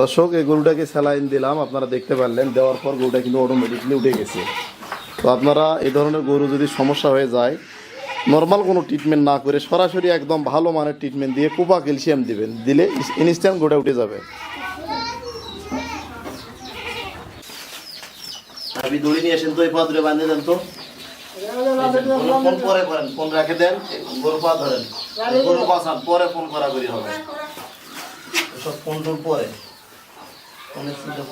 দর্শক এই গরুটাকে স্যালাইন দিলাম। আপনারা দেখতে পারলেন দেওয়ার পর গরুটা কিন্তু অটোমেটিকলি উঠে গেছে। তো আপনারা এই ধরনের গরু যদি সমস্যা হয়ে যায় নর্মাল কোনো ট্রিটমেন্ট না করে সরাসরি একদম ভালো মানের ট্রিটমেন্ট দিয়ে কোপা ক্যালসিয়াম দিবেন। দিলে ইনস্ট্যান্ট গরুটা উঠে যাবে। আপনি দড়ি নিয়ে আসেন তো এই পা বাঁধে দেন তো। ফোন পরে করেন ফোন রেখে দেন গরু পা ধরেন। গরু পা পরে ফোন করা করি হবে। সব ফোন টোন পরে ফোনের সুযোগ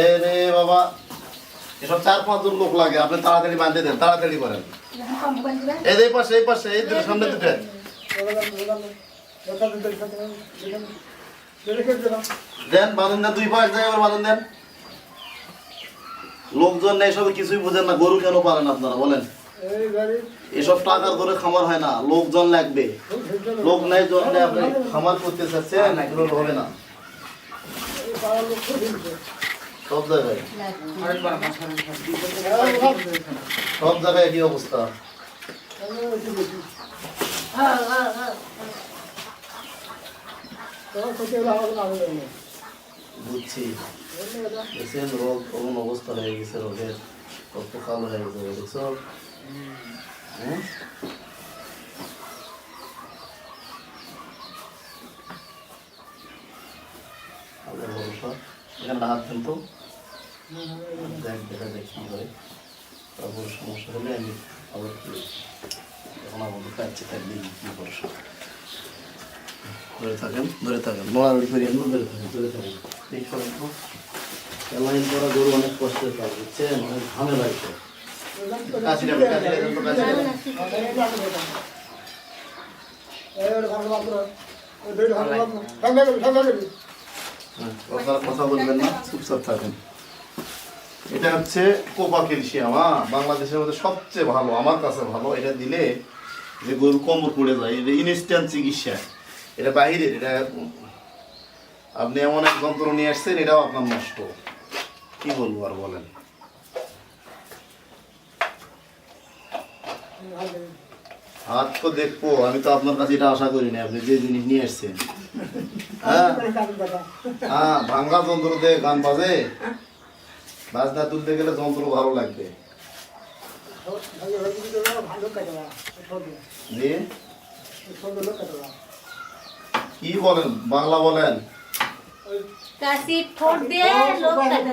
এই রে বাবা এসব চার পাঁচজন লোক লাগে আপনি তাড়াতাড়ি বাঁধে দেন তাড়াতাড়ি করেন। এই পাশে এই পাশে এই দুটো সামনে দুটো। দেন বাঁধন দেন দুই পা এক জায়গায় আবার বাঁধন দেন। লোকজন নেই সব কিছুই বুঝেন না। গরু কেন পারেন আপনারা বলেন? এসব টাকার করে খামার হয় না লোকজন লাগবে। লোক নাই জন্য আপনি খামার করতে চাচ্ছেন এগুলো হবে না। সব জায়গায়। সব জায়গায় একই অবস্থা। বুঝছি। রোগ এমন অবস্থা হয়ে গেছে রোগের কত কালো হয়ে গেছে, দেখছ? হ্যাঁ? দেখ সমস্যা হলে আমি আবার এখন আমাদের কাছে থাকলে কি ভরসা ধরে থাকেন ধরে থাকেন। ধরে থাকেন ধরে থাকেন। লাইন গরু অনেক কষ্টের কাজ অনেক থাকেন। এটা হচ্ছে কোপা ক্যালসিয়াম হ্যাঁ বাংলাদেশের মধ্যে সবচেয়ে ভালো, আমার কাছে ভালো, এটা দিলে যে গরু কোমর পড়ে যায়, এটা ইনস্ট্যান্ট চিকিৎসা। এটা বাহিরের এটা আপনি এমন এক যন্ত্র নিয়ে আসছেন এটাও আপনার নষ্ট। কি বলব আর বলেন? হাত তো দেখব আমি তো আপনার কাছে এটা আশা করি না আপনি যে জিনিস নিয়ে আসছেন। হ্যাঁ? হ্যাঁ ভাঙ্গা যন্ত্র দিয়ে গান বাজে। বাজনা তুলতে গেলে যন্ত্র ভালো লাগবে। কি বলেন? বাংলা বলেন। কাশি ঠোঁট দিয়ে লোক কাটে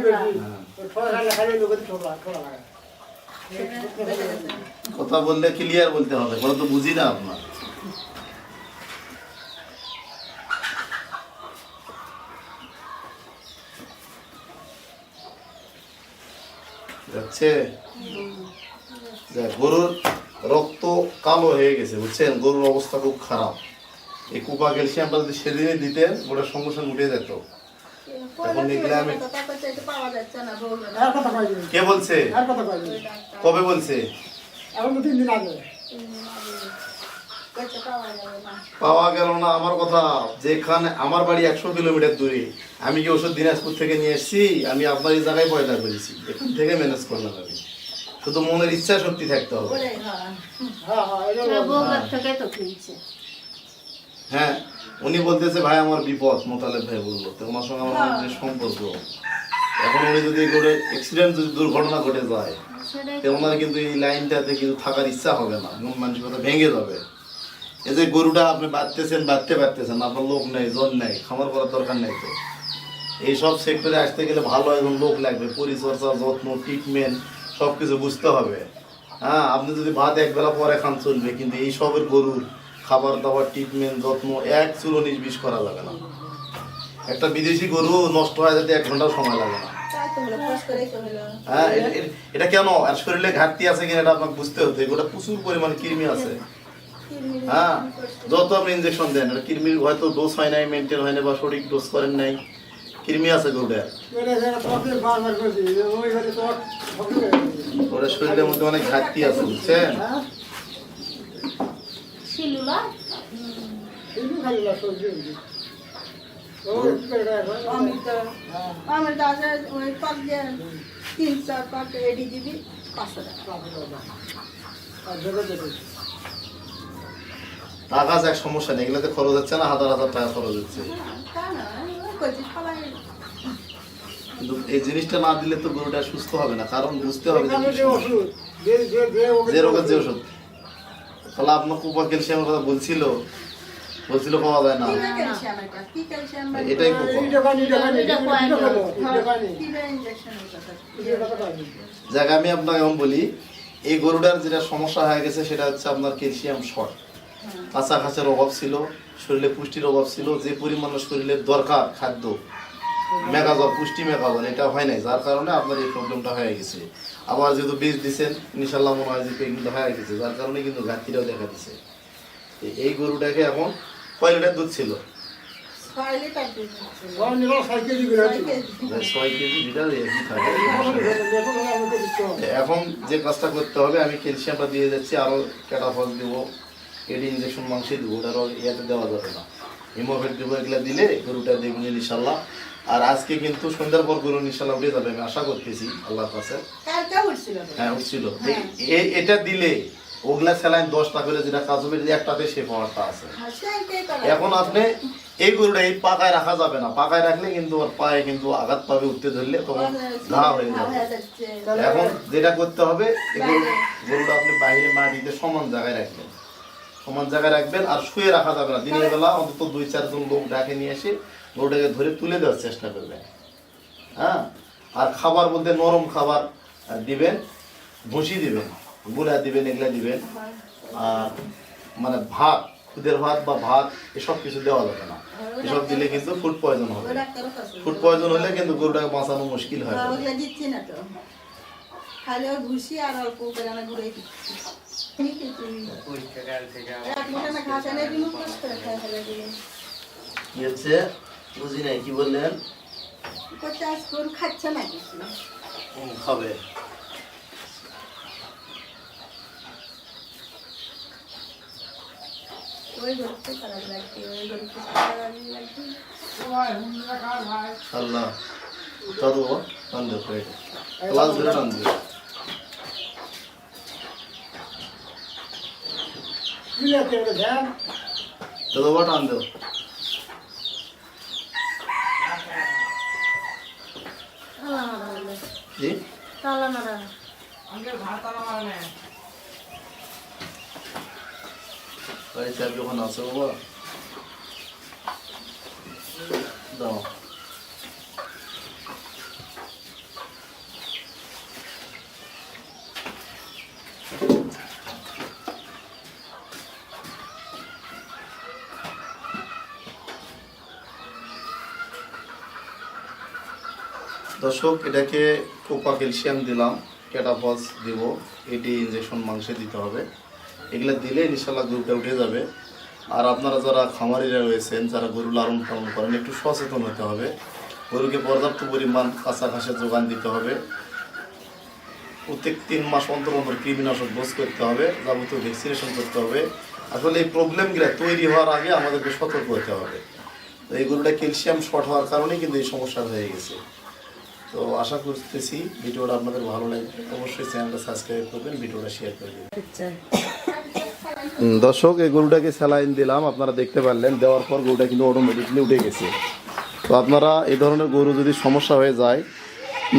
কথা বললে ক্লিয়ার বলতে হবে বলে তো বুঝি না আপনার। যাচ্ছে? গরুর রক্ত কালো হয়ে গেছে বুঝছেন? গরুর অবস্থা খুব খারাপ। এই কুপা ক্যালসিয়ামটা যদি সেদিনে দিতেন ওটা সঙ্গে সঙ্গে উঠে যেত। এখন দেখলে আমি। কে বলছে? কবে বলছে? পাওয়া। গেল না আমার কথা। যেখানে আমার বাড়ি একশো কিলোমিটার দূরে। আমি কি ওষুধ দিনাজপুর থেকে নিয়ে এসেছি? আমি আপনার এই জায়গায় পয়দা করেছি। এখান থেকে ম্যানেজ করলাম আমি। শুধু মনের ইচ্ছা শক্তি থাকতে হবে। হ্যাঁ। হ্যাঁ উনি বলতেছে ভাই আমার বিপদ। মোতালেব ভাই বলল তো ওনার সঙ্গে আমার অনেক সম্পর্ক। এখন উনি যদি করে অ্যাক্সিডেন্ট যদি দুর্ঘটনা ঘটে যায় তো ওনার কিন্তু এই লাইনটাতে কিন্তু থাকার ইচ্ছা হবে না। মন মানসিকতা ভেঙে যাবে। এই যে গরুটা আপনি বাঁধতেছেন বাঁধতে পারতেছেন আপনার লোক নেই জন নেই খামার করার দরকার নেই তো। এইসব সেক্টরে আসতে গেলে ভালো একজন লোক লাগবে পরিচর্যা যত্ন ট্রিটমেন্ট সব কিছু বুঝতে হবে। হ্যাঁ আপনি যদি ভাত একবেলা পরে খান চলবে কিন্তু এই সবের গরুর খাবার দাবার ট্রিটমেন্ট যত্ন এক চুলো নিষ্বিষ করা লাগে না। একটা বিদেশি গরু নষ্ট হয়ে যেতে এক ঘন্টাও সময় লাগে না। হ্যাঁ এটা- কেন? আর শরীরে ঘাটতি আছে কিনা এটা আপনাকে বুঝতে হতে ওটা প্রচুর পরিমাণ কৃমি আছে। হ্যাঁ যত আপনি ইনজেকশন দেন এটা কৃমির হয়তো ডোজ হয় নাই মেনটেন হয় না বা সঠিক ডোজ করেন নাই। কৃমি আছে গরুটা। ওটা শরীরের মধ্যে অনেক ঘাটতি আছে বুঝছেন? আছে ওই টক দিয়ে তিন চার পাঁচ এডি দিবি পাঁচশো টাকা টাকা যাক সমস্যা নেই এগুলোতে খরচ হচ্ছে না হাজার হাজার টাকা খরচ হচ্ছে। সবাই কিন্তু এই জিনিসটা না দিলে তো গরুটা সুস্থ হবে না কারণ বুঝতে হবে যে রোগের যে ওষুধ। তাহলে আপনার কুপা ক্যালসিয়ামের কথা বলছিল। বলছিল পাওয়া যায় না। কি ক্যালসিয়াম এটা? কি ক্যালসিয়াম এটাই যাক আমি আপনাকে এখন বলি এই গরুটার যেটা সমস্যা হয়ে গেছে সেটা হচ্ছে আপনার ক্যালসিয়াম শর্ট। কাঁচা ঘাসের অভাব ছিল শরীরে পুষ্টির অভাব ছিল যে পরিমাণে শরীরের দরকার খাদ্য মেগাজল পুষ্টি মেগাজল এটা হয় নাই। যার কারণে আপনার এই প্রবলেমটা হয়ে গেছে। আবার যেহেতু বীজ দিচ্ছেন ইনশাল্লাহ মনে হয় যে কিন্তু হয়ে গেছে যার কারণে কিন্তু ঘাটতিটাও দেখা দিচ্ছে এই- গরুটাকে এখন কয় লিটার দুধ ছিল? থাকে এখন যে কাজটা করতে হবে আমি ক্যালসিয়ামটা দিয়ে যাচ্ছি আরও ক্যাটাফল দেবো এডি ইঞ্জেকশন মাংস দেবো ওটা আরও ইয়েতে দেওয়া যাবে না। হিমোভেট দেবো এগুলো দিলে গরুটা দেখবেন ইনশাল্লাহ আর আজকে কিন্তু সন্ধ্যার পর গরু ইনশাল্লাহ উঠে যাবে আমি আশা করতেছি আল্লাহর কাছে। কালকে উঠছিল। হ্যাঁ উঠছিল এটা দিলে ওগুলা স্যালাইন দশটা করে যেটা কাজ হবে একটাতে সে পাওয়ারটা আছে। হ্যাঁ। এখন আপনি এই গরুটা এই পাকায় রাখা যাবে না। পাকায় রাখলে কিন্তু ওর পায়ে কিন্তু আঘাত পাবে উঠতে ধরলে তখন ঘা হয়ে যাবে। এখন যেটা করতে হবে গরুটা আপনি বাইরে মাটিতে সমান জায়গায় রাখবেন। সমান জায়গায় রাখবেন আর শুয়ে রাখা যাবে না। দিনের বেলা অন্তত দুই চারজন লোক ডাকে নিয়ে এসে গরুটাকে ধরে তুলে দেওয়ার চেষ্টা করবেন হ্যাঁ? আর খাবার বলতে নরম খাবার দিবেন ভুসি দিবেনগুলা দিবেন এগুলা দিবেন। আর মানে ভাত খুদের ভাত বা ভাত এসব কিছু দেওয়া যাবে না। এসব দিলে কিন্তু ফুড পয়জন হবে। ফুড পয়জন হলে কিন্তু গরুটাকে বাঁচানো মুশকিল হয়। হচ্ছে বুঝি নাই কি বললেন? খাচ্ছে না কিছু। খাবে আল্লাহ প্লেট ক্লাস ধরে টান দে কি লাগে রে ধ্যান দাদু বা টান দে তালা মারা হলো। জি। তালা মারা গাড়ি চাবি ওখানে আছে বাবা। দাও। দর্শক, এটাকে কোপা ক্যালসিয়াম দিলাম ক্যাটাফস দিব, এটি ইঞ্জেকশন মাংসে দিতে হবে। এগুলো দিলে ইনশাল্লাহ গরুটা উঠে যাবে। আর আপনারা যারা খামারিরা রয়েছেন, যারা গরু লালন পালন করেন, একটু সচেতন হতে হবে। গরুকে পর্যাপ্ত পরিমাণ কাঁচা ঘাসের যোগান দিতে হবে। প্রত্যেক তিন মাস অন্তর অন্তর কৃমিনাশক ডোজ করতে হবে, যাবতীয় ভ্যাকসিনেশন করতে হবে। আসলে এই প্রবলেমগুলো তৈরি হওয়ার আগে আমাদেরকে সতর্ক হতে হবে। তো এই গরুটা ক্যালসিয়াম শর্ট হওয়ার কারণেই কিন্তু এই সমস্যা হয়ে গেছে। তো আশা করতেছি ভিডিওটা আপনাদের ভালো লাগবে। অবশ্যই চ্যানেলটা সাবস্ক্রাইব করবেন, ভিডিওটা শেয়ার করে করবেন দর্শক, এই গরুটাকে স্যালাইন দিলাম, আপনারা দেখতে পারলেন, দেওয়ার পর গরুটা কিন্তু অটোমেটিকলি উঠে গেছে। তো আপনারা এই ধরনের গরু যদি সমস্যা হয়ে যায়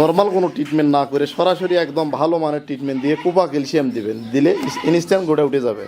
নর্মাল কোনো ট্রিটমেন্ট না করে সরাসরি একদম ভালো মানের ট্রিটমেন্ট দিয়ে কোপা ক্যালসিয়াম দিবেন, দিলে ইনস্ট্যান্ট গরুটা উঠে যাবে।